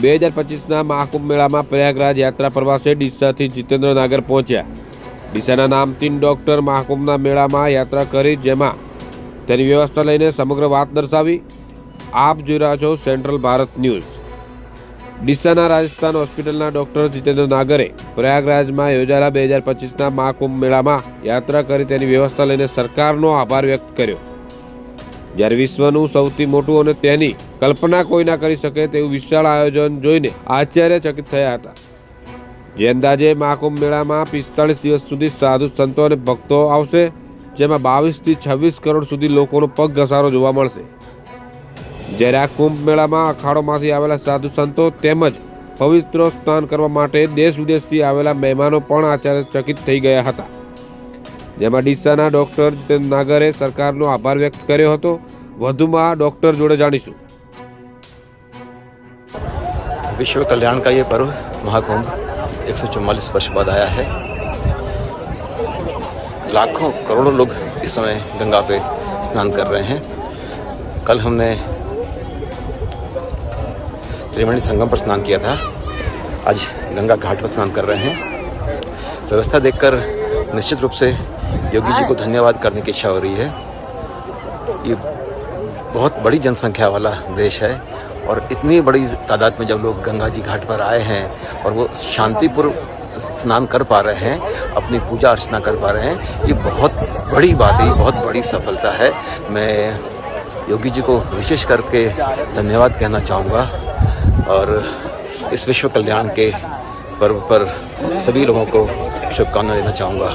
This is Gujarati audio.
બે હજાર પચીસના મહાકુંભ મેળામાં પ્રયાગરાજ યાત્રા પ્રવાસે ડીસાથી જીતેન્દ્ર નાગર પહોંચ્યા. ડીસાના નામતીન ડોક્ટર મહાકુંભના મેળામાં યાત્રા કરી, જેમાં તેની વ્યવસ્થા લઈને સમગ્ર વાત દર્શાવી. આપ જોઈ રહ્યા છો સેન્ટ્રલ ભારત ન્યૂઝ. ડીસાના રાજસ્થાન હોસ્પિટલના ડોક્ટર જીતેન્દ્ર નાગરે પ્રયાગરાજમાં યોજાયેલા બે હજાર પચીસના મહાકુંભ મેળામાં યાત્રા કરી તેની વ્યવસ્થા લઈને સરકારનો આભાર વ્યક્ત કર્યો. જ્યારે વિશ્વનું સૌથી મોટું અને તેની કલ્પના કોઈ ના કરી શકે તેવું વિશાળ આયોજન જોઈને આશ્ચર્યચકિત થયા હતા. જે અંદાજે મહાકુંભ મેળામાં પિસ્તાળીસ દિવસ સુધી સાધુ સંતો અને ભક્તો આવશે, જેમાં બાવીસથી છવ્વીસ કરોડ સુધી લોકોનો પગ ઘસારો જોવા મળશે. જ્યારે આ કુંભ મેળામાં અખાડોમાંથી આવેલા સાધુ સંતો તેમજ પવિત્ર સ્નાન કરવા માટે દેશ વિદેશથી આવેલા મહેમાનો પણ આશ્ચર્યચકિત થઈ ગયા હતા. જેમાં ડીસાના ડોક્ટર નાગરે સરકારનો આભાર વ્યક્ત કર્યો હતો. વધુમાં ડોક્ટર જોડે જાણીશું. विश्व कल्याण का ये पर्व महाकुंभ एक सौ चौवालिस वर्ष बाद आया है। लाखों करोड़ों लोग इस समय गंगा पे स्नान कर रहे हैं। कल हमने त्रिवेणी संगम पर स्नान किया था। आज गंगा घाट पर स्नान कर रहे हैं। व्यवस्था देखकर निश्चित रूप से योगी जी को धन्यवाद करने की इच्छा हो रही है। ये बहुत बड़ी जनसंख्या वाला देश है और इतनी बड़ी तादाद में जब लोग गंगा जी घाट पर आए हैं और वो शांतिपूर्व स्नान कर पा रहे हैं, अपनी पूजा अर्चना कर पा रहे हैं, ये बहुत बड़ी बात है, ये बहुत बड़ी सफलता है। मैं योगी जी को विशेष करके धन्यवाद कहना चाहूँगा और इस विश्व कल्याण के पर्व पर सभी लोगों को शुभकामना देना चाहूँगा।